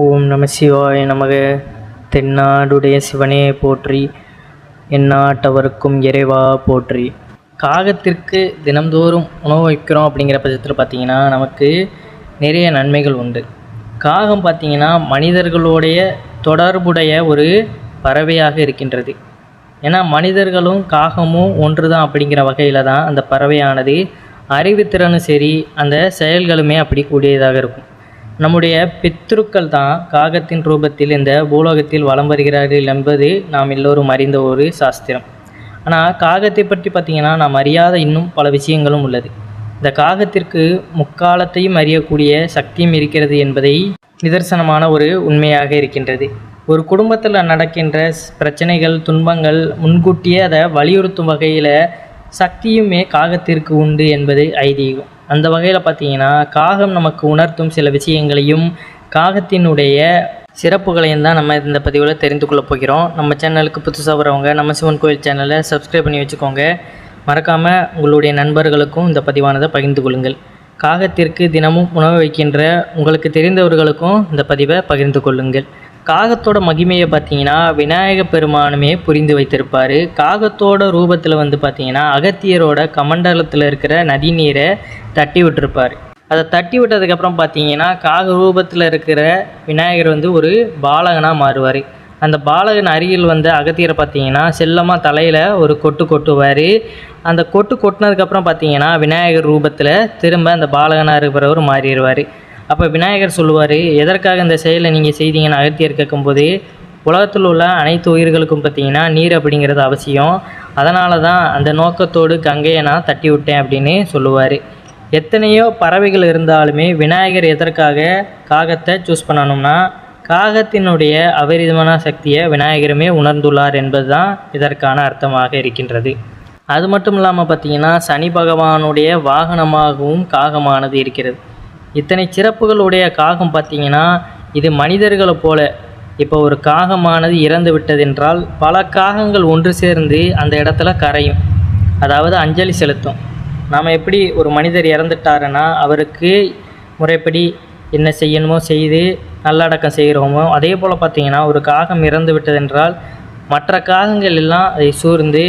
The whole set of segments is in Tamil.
ஓம் நம சிவாய நமக. தென்னாடுடைய சிவனே போற்றி எந்நாட்டவருக்கும் இறைவா போற்றி. காகத்திற்கு தினம்தோறும் உணவு வைக்கிறோம் அப்படிங்கிற பட்சத்தில் பார்த்திங்கன்னா நமக்கு நிறைய நன்மைகள் உண்டு. காகம் பார்த்திங்கன்னா மனிதர்களுடைய தொடர்புடைய ஒரு பறவையாக இருக்கின்றது. ஏன்னா மனிதர்களும் காகமும் ஒன்று தான் அப்படிங்கிற வகையில் தான் அந்த பறவையானது அறிவுத்திறனும் சரி அந்த செயல்களுமே அப்படி கூடியதாக இருக்கும். நம்முடைய பித்ருக்கள் தான் காகத்தின் ரூபத்தில் இந்த பூலோகத்தில் வலம் வருகிறார்கள் என்பது நாம் எல்லோரும் அறிந்த ஒரு சாஸ்திரம். ஆனால் காகத்தை பற்றி பார்த்திங்கன்னா நாம் அறியாத இன்னும் பல விஷயங்களும் உள்ளது. இந்த காகத்திற்கு முக்காலத்தையும் அறியக்கூடிய சக்தியும் இருக்கிறது என்பதை நிதர்சனமான ஒரு உண்மையாக இருக்கின்றது. ஒரு குடும்பத்தில் நடக்கின்ற பிரச்சனைகள் துன்பங்கள் முன்கூட்டியே அதை வலியுறுத்தும் வகையில் சக்தியுமே காகத்திற்கு உண்டு என்பது ஐதீகம். அந்த வகையில் பார்த்தீங்கன்னா காகம் நமக்கு உணர்த்தும் சில விஷயங்களையும் காகத்தினுடைய சிறப்புகளையும் தான் நம்ம இந்த பதிவில் தெரிந்து கொள்ள போகிறோம். நம்ம சேனலுக்கு புதுசாக வரவங்க நம்ம சிவன் கோயில் சேனலை சப்ஸ்கிரைப் பண்ணி வச்சுக்கோங்க. மறக்காமல் உங்களுடைய நண்பர்களுக்கும் இந்த பதிவானதை பகிர்ந்து கொள்ளுங்கள். காகத்திற்கு தினமும் உணவு வைக்கின்ற உங்களுக்கு தெரிந்தவர்களுக்கும் இந்த பதிவை பகிர்ந்து கொள்ளுங்கள். காகத்தோட மகிமையை பார்த்தீங்கன்னா விநாயக பெருமானுமே புரிந்து வைத்திருப்பார். காகத்தோட ரூபத்தில் வந்து பார்த்தீங்கன்னா அகத்தியரோட கமண்டலத்தில் இருக்கிற நதி நீரை தட்டி விட்டுருப்பார். அதை தட்டி விட்டதுக்கப்புறம் பார்த்தீங்கன்னா காக ரூபத்தில் இருக்கிற விநாயகர் வந்து ஒரு பாலகனாக மாறுவார். அந்த பாலகன் அருகில் வந்து அகத்தியரை பார்த்தீங்கன்னா செல்லமாக தலையில் ஒரு கொட்டு கொட்டுவார். அந்த கொட்டு கொட்டினதுக்கப்புறம் பார்த்தீங்கன்னா விநாயகர் ரூபத்தில் திரும்ப அந்த பாலகனாக இருக்கிறவர் மாறிடுவார். அப்போ விநாயகர் சொல்லுவார் எதற்காக இந்த செயலை நீங்கள் செய்தீங்கன்னு அகத்தியர் கேட்கும்போது உலகத்தில் உள்ள அனைத்து உயிர்களுக்கும் பார்த்தீங்கன்னா நீர் அப்படிங்கிறது அவசியம். அதனால தான் அந்த நோக்கத்தோடு கங்கையை நான் தட்டி விட்டேன் அப்படின்னு சொல்லுவார். எத்தனையோ பறவைகள் இருந்தாலுமே விநாயகர் எதற்காக காகத்தை சூஸ் பண்ணணும்னா காகத்தினுடைய அபரிதமான சக்தியை விநாயகருமே உணர்ந்துள்ளார் என்பது தான் இதற்கான அர்த்தமாக இருக்கின்றது. அது மட்டும் இல்லாமல் பார்த்தீங்கன்னா சனி பகவானுடைய வாகனமாகவும் காகமானது இருக்கிறது. இத்தனை சிறப்புகளுடைய காகம் பார்த்தீங்கன்னா இது மனிதர்களை போல. இப்போ ஒரு காகமானது இறந்து விட்டதென்றால் பல காகங்கள் ஒன்று சேர்ந்து அந்த இடத்துல கரையும். அதாவது அஞ்சலி செலுத்தும். நாம் எப்படி ஒரு மனிதர் இறந்துட்டாருன்னா அவருக்கு முறைப்படி என்ன செய்யணுமோ செய்து நல்லடக்கம் செய்கிறோமோ அதே போல் பார்த்திங்கன்னா ஒரு காகம் இறந்து விட்டதென்றால் மற்ற காகங்கள் எல்லாம் அதை சூழ்ந்து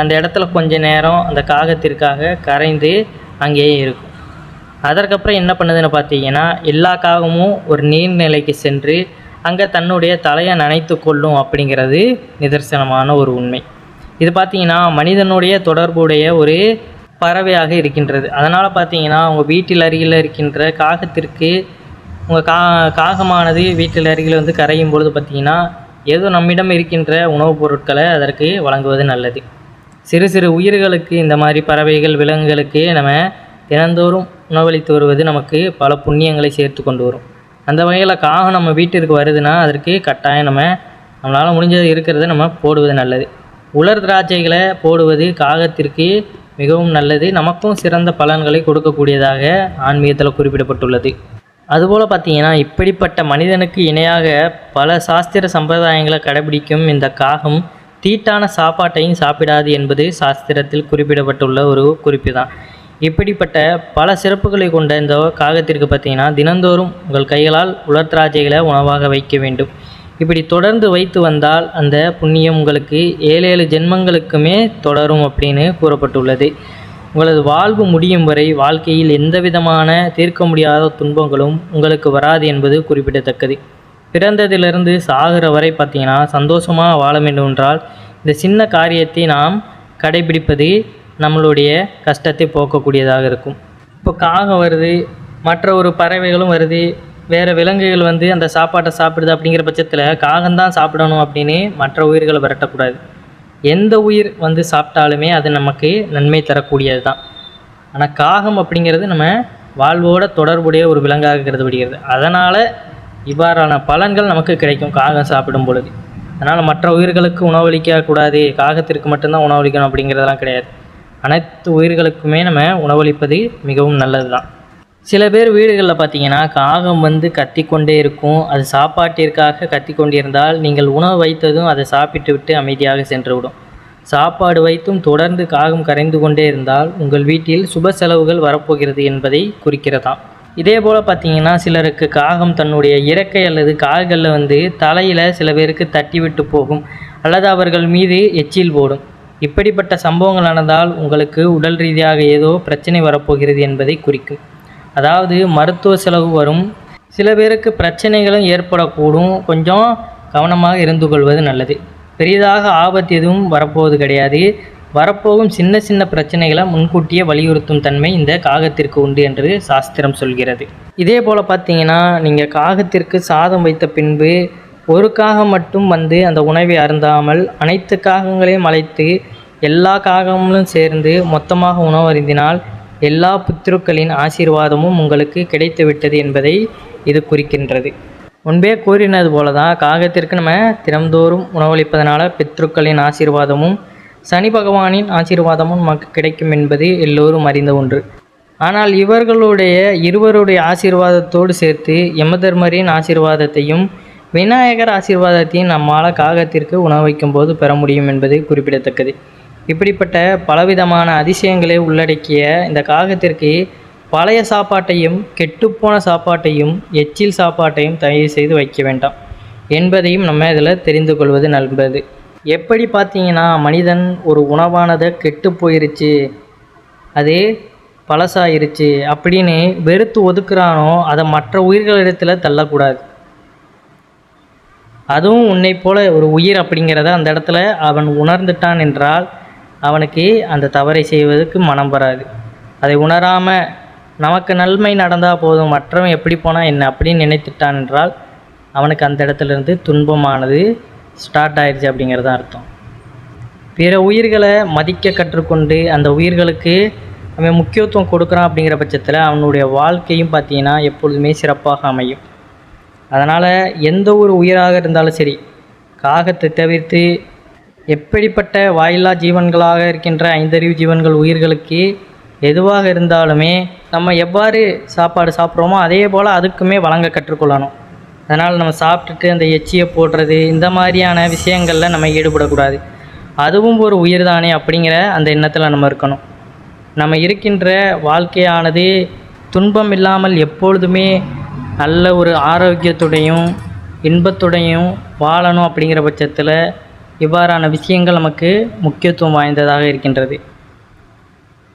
அந்த இடத்துல கொஞ்ச நேரம் அந்த காகத்திற்காக கரைந்து அங்கேயே இருக்கும். அதற்கப்புறம் என்ன பண்ணுதுன்னு பார்த்தீங்கன்னா எல்லா காகமும் ஒரு நீர்நிலைக்கு சென்று அங்கே தன்னுடைய தலையை நனைத்து கொள்ளும் அப்படிங்கிறது நிதர்சனமான ஒரு உண்மை. இது பார்த்திங்கன்னா மனிதனுடைய தொடர்புடைய ஒரு பறவையாக இருக்கின்றது. அதனால் பார்த்தீங்கன்னா உங்கள் வீட்டில் அருகில் இருக்கின்ற காகத்திற்கு உங்கள் கா காகமானது வீட்டில் அருகில் வந்து கரையும் பொழுது பார்த்தீங்கன்னா ஏதோ நம்மிடம் இருக்கின்ற உணவுப் பொருட்களை அதற்கு வழங்குவது நல்லது. சிறு சிறு உயிர்களுக்கு இந்த மாதிரி பறவைகள் விலங்குகளுக்கு நம்ம தினந்தோறும் உணவளித்து வருவது நமக்கு பல புண்ணியங்களை சேர்த்து கொண்டு வரும். அந்த வகையில் காகம் நம்ம வீட்டிற்கு வருதுன்னா அதற்கு கட்டாயம் நம்ம நம்மளால் முடிஞ்சது இருக்கிறத நம்ம போடுவது நல்லது. உலர் திராட்சைகளை போடுவது காகத்திற்கு மிகவும் நல்லது. நமக்கும் சிறந்த பலன்களை கொடுக்கக்கூடியதாக ஆன்மீகத்தில் குறிப்பிடப்பட்டுள்ளது. அதுபோல் பார்த்தீங்கன்னா இப்படிப்பட்ட மனிதனுக்கு இணையாக பல சாஸ்திர சம்பிரதாயங்களை கடைபிடிக்கும் இந்த காகம் தீட்டான சாப்பாட்டையும் சாப்பிடாது என்பது சாஸ்திரத்தில் குறிப்பிடப்பட்டுள்ள ஒரு குறிப்பு தான் இப்படிப்பட்ட பல சிறப்புகளை கொண்ட இந்த காகத்திற்கு பார்த்தீங்கன்னா தினந்தோறும் உங்கள் கைகளால் உலர்திராடைகளை உணவாக வைக்க வேண்டும். இப்படி தொடர்ந்து வைத்து வந்தால் அந்த புண்ணியம் உங்களுக்கு ஏழு ஏழு ஜென்மங்களுக்குமே தொடரும் அப்படின்னு கூறப்பட்டுள்ளது. உங்களது வாழ்வு முடியும் வரை வாழ்க்கையில் எந்த விதமான தீர்க்க முடியாத துன்பங்களும் உங்களுக்கு வராது என்பது குறிப்பிடத்தக்கது. பிறந்ததிலிருந்து சாகிற வரை பார்த்திங்கன்னா சந்தோஷமாக வாழ வேண்டும் என்றால் இந்த சின்ன காரியத்தை நாம் கடைபிடிப்பது நம்மளுடைய கஷ்டத்தை போக்கக்கூடியதாக இருக்கும். இப்போ காகம் வருது மற்ற ஒரு பறவைகளும் வருது வேறு விலங்குகள் வந்து அந்த சாப்பாட்டை சாப்பிடுது அப்படிங்கிற பட்சத்தில் காகம்தான் சாப்பிடணும் அப்படின்னு மற்ற உயிர்களை விரட்டக்கூடாது. எந்த உயிர் வந்து சாப்பிட்டாலுமே அது நமக்கு நன்மை தரக்கூடியது தான். ஆனால் காகம் அப்படிங்கிறது நம்ம வாழ்வோட தொடர்புடைய ஒரு விலங்காக கருதப்படுகிறது. அதனால் இவ்வாறான பலன்கள் நமக்கு கிடைக்கும் காகம் சாப்பிடும் பொழுது. அதனால் மற்ற உயிர்களுக்கு உணவளிக்க கூடாது காகத்திற்கு மட்டும்தான் உணவளிக்கணும் அப்படிங்கிறதெல்லாம் கிடையாது. அனைத்து உயிர்களுக்குமே நம்ம உணவளிப்பது மிகவும் நல்லது தான் சில பேர் வீடுகளில் பார்த்தீங்கன்னா காகம் வந்து கத்திக்கொண்டே இருக்கும். அது சாப்பாட்டிற்காக கத்தி கொண்டிருந்தால் நீங்கள் உணவு வைத்ததும் அதை சாப்பிட்டு விட்டு அமைதியாக சென்றுவிடும். சாப்பாடு வைத்தும் தொடர்ந்து காகம் கரைந்து கொண்டே இருந்தால் உங்கள் வீட்டில் சுப செலவுகள் வரப்போகிறது என்பதை குறிக்கிறதாம். இதே போல் பார்த்தீங்கன்னா சிலருக்கு காகம் தன்னுடைய இறக்கை அல்லது கால்களில் வந்து தலையில் சில பேருக்கு தட்டி விட்டு போகும். அல்லது அவர்கள் மீது எச்சில் போடும். இப்படிப்பட்ட சம்பவங்கள் நடந்தால் உங்களுக்கு உடல் ரீதியாக ஏதோ பிரச்சனை வரப்போகிறது என்பதை குறிக்கும் அதாவது மருத்துவ செலவு வரும். சில பேருக்கு பிரச்சனைகளும் ஏற்படக்கூடும். கொஞ்சம் கவனமாக இருந்து கொள்வது நல்லது. பெரிதாக ஆபத்து எதுவும் வரப்போவது கிடையாது. வரப்போகும் சின்ன சின்ன பிரச்சனைகளை முன்கூட்டியே வலியுறுத்தும் தன்மை இந்த காகத்திற்கு உண்டு என்று சாஸ்திரம் சொல்கிறது. இதே போல் பார்த்தீங்கன்னா நீங்கள் காகத்திற்கு சாதம் வைத்த பின்பு ஒரு காகம் மட்டும் வந்து அந்த உணவை அருந்தாமல் அனைத்து காகங்களையும் அழைத்து எல்லா காகங்களும் சேர்ந்து மொத்தமாக உணவு அருந்தினால் எல்லா புத்திருக்களின் ஆசீர்வாதமும் உங்களுக்கு கிடைத்துவிட்டது என்பதை இது குறிக்கின்றது. முன்பே கூறினது போல தான் காகத்திற்கு நம்ம தினம்தோறும் உணவளிப்பதனால பித்ருக்களின் ஆசீர்வாதமும் சனி பகவானின் ஆசீர்வாதமும் நமக்கு கிடைக்கும் என்பது எல்லோரும் அறிந்த ஒன்று. ஆனால் இவர்களுடைய இருவருடைய ஆசீர்வாதத்தோடு சேர்த்து யமதர்மரின் ஆசீர்வாதத்தையும் விநாயகர் ஆசீர்வாதத்தையும் நம்மால் காகத்திற்கு உணவு வைக்கும்போது பெற முடியும் என்பது குறிப்பிடத்தக்கது. இப்படிப்பட்ட பலவிதமான அதிசயங்களை உள்ளடக்கிய இந்த காகத்திற்கு பழைய சாப்பாட்டையும் கெட்டுப்போன சாப்பாட்டையும் எச்சில் சாப்பாட்டையும் தயவு செய்து வைக்க வேண்டாம் என்பதையும் நம்ம இதில் தெரிந்து கொள்வது நல்லது. எப்படி பார்த்தீங்கன்னா மனிதன் ஒரு உணவானதை கெட்டு போயிருச்சு அது பழசாயிருச்சு அப்படின்னு வெறுத்து ஒதுக்குறானோ அதை மற்ற உயிர்களிடத்தில் தள்ளக்கூடாது. அதுவும் உன்னை போல ஒரு உயிர் அப்படிங்கிறத அந்த இடத்துல அவன் உணர்ந்துட்டான் என்றால் அவனுக்கு அந்த தவறை செய்வதற்கு மனம் வராது. அதை உணராமல் நமக்கு நன்மை நடந்தால் போதும் மற்றவன் எப்படி போனால் என்ன அப்படின்னு நினைத்துட்டான் என்றால் அவனுக்கு அந்த இடத்துல இருந்து துன்பமானது ஸ்டார்ட் ஆயிடுச்சு அப்படிங்கிறது தான் அர்த்தம். பிற உயிர்களை மதிக்க கற்றுக்கொண்டு அந்த உயிர்களுக்கு அவன் முக்கியத்துவம் கொடுக்குறான் அப்படிங்கிற பட்சத்தில் அவனுடைய வாழ்க்கையும் பார்த்தீங்கன்னா எப்பொழுதுமே சிறப்பாக அமையும். அதனால் எந்த ஒரு உயிராக இருந்தாலும் சரி காகத்தை தவிர்த்து எப்படிப்பட்ட வாயில்லா ஜீவன்களாக இருக்கின்ற ஐந்தறிவு ஜீவன்கள் உயிர்களுக்கு எதுவாக இருந்தாலுமே நம்ம எவ்வாறு சாப்பாடு சாப்பிட்றோமோ அதே போல் அதுக்குமே வழங்க கற்றுக்கொள்ளணும். அதனால் நம்ம சாப்பிட்டுட்டு அந்த எச்சியை போடுறது இந்த மாதிரியான விஷயங்களில் நம்ம ஈடுபடக்கூடாது. அதுவும் ஒரு உயிர் தானே அப்படிங்கிற அந்த எண்ணத்தில் நம்ம இருக்கணும். நம்ம இருக்கின்ற வாழ்க்கையானது துன்பம் இல்லாமல் எப்பொழுதுமே நல்ல ஒரு ஆரோக்கியத்துடையும் இன்பத்துடையும் வாழணும் அப்படிங்கிற பட்சத்தில் இவ்வாறான விஷயங்கள் நமக்கு முக்கியத்துவம் வாய்ந்ததாக இருக்கின்றது.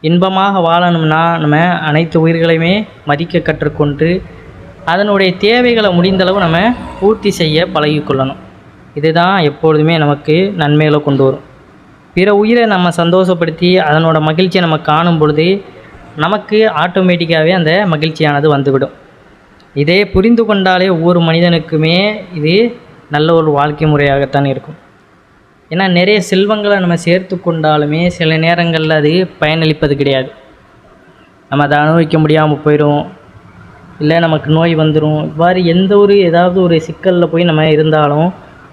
இன்பமாக வாழணும்னா நம்ம அனைத்து உயிர்களையுமே மதிக்க கற்றுக்கொண்டு அதனுடைய தேவைகளை முடிந்தளவு நம்ம பூர்த்தி செய்ய பழகிக்கொள்ளணும் இதுதான் எப்பொழுதுமே நமக்கு நன்மைகளை கொண்டு வரும். பிற உயிரை நம்ம சந்தோஷப்படுத்தி அதனோட மகிழ்ச்சியை நம்ம காணும் பொழுது நமக்கு ஆட்டோமேட்டிக்காகவே அந்த மகிழ்ச்சியானது வந்துவிடும். இதே புரிந்து கொண்டாலே ஒவ்வொரு மனிதனுக்குமே இது நல்ல ஒரு வாழ்க்கை முறையாகத்தான் இருக்கும். ஏன்னா நிறைய செல்வங்களை நம்ம சேர்த்து கொண்டாலுமே சில நேரங்களில் அது பயனளிப்பது கிடையாது. நம்ம அதை அனுபவிக்க முடியாமல் போயிடும் இல்லை நமக்கு நோய் வந்துடும் இவ்வாறு எந்த ஒரு ஏதாவது ஒரு சிக்கலில் போய் நம்ம இருந்தாலும்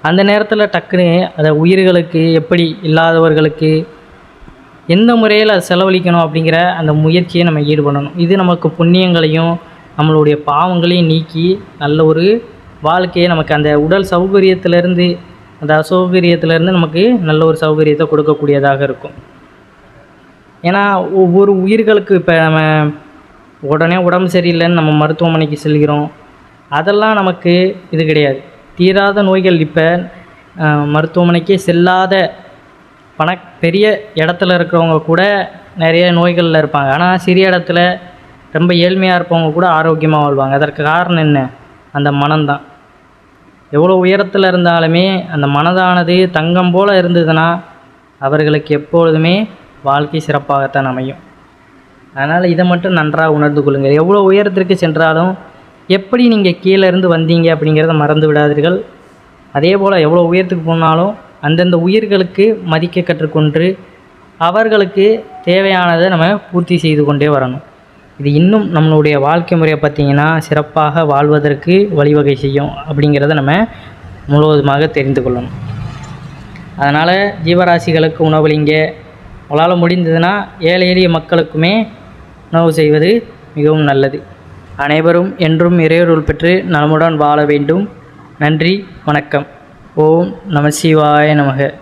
அந்த நேரத்தில் டக்குன்னு அதை உயிர்களுக்கு எப்படி இல்லாதவர்களுக்கு எந்த முறையில் அதை செலவழிக்கணும் அப்படிங்கிற அந்த முயற்சியை நம்ம ஈடுபடணும். இது நமக்கு புண்ணியங்களையும் நம்மளுடைய பாவங்களையும் நீக்கி நல்ல ஒரு வாழ்க்கையை நமக்கு அந்த உடல் சௌகரியத்திலேருந்து அந்த அசௌகரியத்திலேருந்து நமக்கு நல்ல ஒரு சௌகரியத்தை கொடுக்கக்கூடியதாக இருக்கும். ஏன்னா ஒவ்வொரு உயிர்களுக்கு இப்போ நம்ம உடனே உடம்பு சரியில்லைன்னு நம்ம மருத்துவமனைக்கு செல்கிறோம். அதெல்லாம் நமக்கு இது கிடையாது. தீராத நோய்கள் இப்போ மருத்துவமனைக்கே செல்லாத பண பெரிய இடத்துல இருக்கிறவங்க கூட நிறைய நோய்களில் இருப்பாங்க. ஆனால் சிறிய இடத்துல ரொம்ப ஏழ்மையாக இருப்பவங்க கூட ஆரோக்கியமாக வாழ்வாங்க. அதற்கு காரணம் என்ன? அந்த மனம்தான். எவ்வளோ உயரத்தில் இருந்தாலுமே அந்த மனதானது தங்கம் போல் இருந்ததுன்னா அவர்களுக்கு எப்பொழுதுமே வாழ்க்கை சிறப்பாகத்தான் அமையும். அதனால் இதை மட்டும் நன்றாக உணர்ந்து கொள்ளுங்கள். எவ்வளோ உயரத்திற்கு சென்றாலும் எப்படி நீங்கள் கீழே இருந்து வந்தீங்க அப்படிங்கிறத மறந்து விடாதீர்கள். அதே போல் எவ்வளோ உயரத்துக்கு போனாலும் அந்தந்த உயிர்களுக்கு மதிக்க கற்றுக்கொண்டு அவர்களுக்கு தேவையானதை நம்ம பூர்த்தி செய்து கொண்டே வரணும். இது இன்னும் நம்மளுடைய வாழ்க்கை முறையை பார்த்திங்கன்னா சிறப்பாக வாழ்வதற்கு வழிவகை செய்யும் அப்படிங்கிறத நம்ம முழுவதுமாக தெரிந்து கொள்ளணும். அதனால் ஜீவராசிகளுக்கு உணவளிங்க. உங்களால் முடிந்ததுன்னா ஏழை எளிய மக்களுக்குமே உணவு செய்வது மிகவும் நல்லது. அனைவரும் என்றும் இறையொருள் பெற்று நலமுடன் வாழ வேண்டும். நன்றி வணக்கம். ஓம் நம சிவாய நமக.